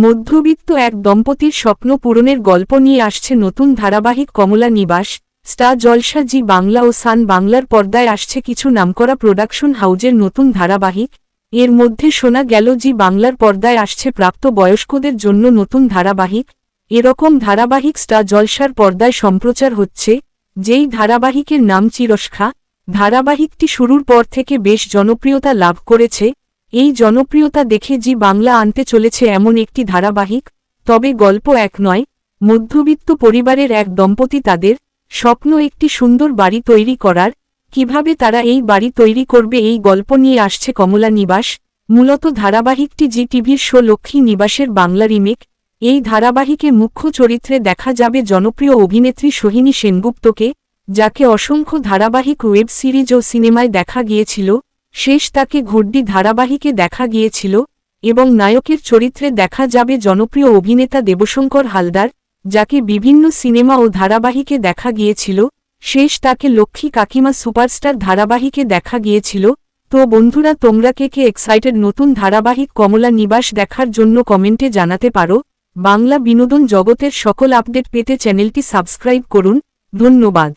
মধ্যবিত্ত এক দম্পতির স্বপ্ন পূরণের গল্প নিয়ে আসছে নতুন ধারাবাহিক কমলা নিবাস, স্টার জলসা জি বাংলা ও সান বাংলার পর্দায় আসছে কিছু নামকরা প্রোডাকশন হাউজের নতুন ধারাবাহিক। এর মধ্যে শোনা গেল জি বাংলার পর্দায় আসছে প্রাপ্ত বয়স্কদের জন্য নতুন ধারাবাহিক। এরকম ধারাবাহিক স্টার জলসার পর্দায় সম্প্রচার হচ্ছে, যেই ধারাবাহিকের নাম চিরস্খা। ধারাবাহিকটি শুরুর পর থেকে বেশ জনপ্রিয়তা লাভ করেছে এই জনপ্রিয়তা দেখে জি বাংলা আনতে চলেছে এমন একটি ধারাবাহিক, তবে গল্প এক নয়, মধ্যবিত্ত পরিবারের এক দম্পতি তাদের স্বপ্ন একটি সুন্দর বাড়ি তৈরি করার, কীভাবে তারা এই বাড়ি তৈরি করবে এই গল্প নিয়ে আসছে কমলা নিবাস, মূলত ধারাবাহিকটি জি টিভির শো লক্ষ্মী নিবাসের বাংলা রিমেক, এই ধারাবাহিকে মুখ্য চরিত্রে দেখা যাবে জনপ্রিয় অভিনেত্রী সোহিনী সেনগুপ্তকে, যাকে অসংখ্য ধারাবাহিক ওয়েব সিরিজ ও সিনেমায় দেখা গিয়েছিল শেষ তাকে ঘুড্ডি ধারাবাহিকে দেখা গিয়েছিল এবং নায়কের চরিত্রে দেখা যাবে জনপ্রিয় অভিনেতা দেবশঙ্কর হালদার, যাকে বিভিন্ন সিনেমা ও ধারাবাহিকে দেখা গিয়েছিল। শেষ তাকে লক্ষ্মী কাকিমা সুপারস্টার ধারাবাহিকে দেখা গিয়েছিল। তো বন্ধুরা, তোমরা কে কে এক্সাইটেড নতুন ধারাবাহিক কমলা নিবাস দেখার জন্য কমেন্টে জানাতে পারো। বাংলা বিনোদন জগতের সকল আপডেট পেতে চ্যানেলটি সাবস্ক্রাইব করুন। ধন্যবাদ।